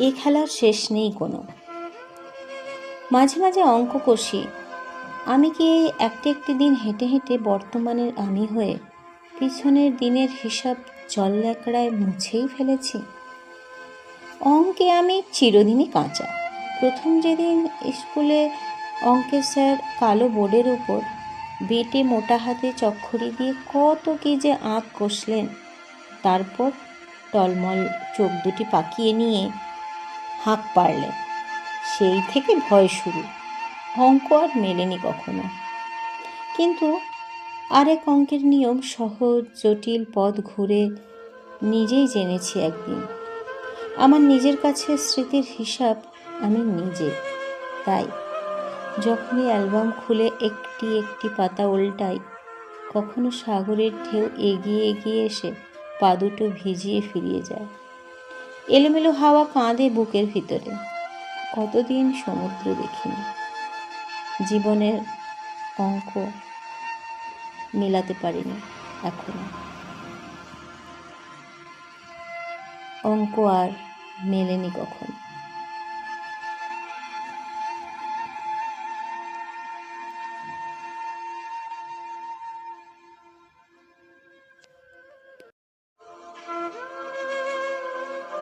এ খেলার শেষ নেই কোনো। মাঝে মাঝে অঙ্ক কষি। আমি কি একটি একটি দিন হেঁটে হেঁটে বর্তমানের আমি হয়ে পিছনের দিনের হিসাব জল ল্যাকড়ায় মুছেই ফেলেছি? অঙ্কে আমি চিরদিনই কাঁচা। প্রথম যেদিন স্কুলে অঙ্কের স্যার কালো বোর্ডের উপর বেটে মোটা হাতে চক্ষরি দিয়ে কত কি যে আঁক কষলেন, তারপর টলমল চোখ দুটি পাকিয়ে নিয়ে হাঁক পারলেন সেই থেকে ভয় শুরু। অঙ্ক আর মেলেনি কখনো। কিন্তু আরেক অঙ্কের নিয়ম সহজ, জটিল পথ ঘুরে নিজেই জেনেছি একদিন। আমার নিজের কাছে স্মৃতির হিসাব আমি নিজে। তাই যখনই অ্যালবাম খুলে একটি একটি পাতা উল্টাই, কখনো সাগরের ঢেউ এগিয়ে এগিয়ে এসে পা দুটো ভিজিয়ে ফিরিয়ে যায়। এলোমেলো হাওয়া কাঁদে বুকের ভিতরে। কতদিন সমুদ্র দেখিনি। জীবনের অঙ্ক মেলাতে পারিনি এখনও। অঙ্ক আর মেলেনি কখনো?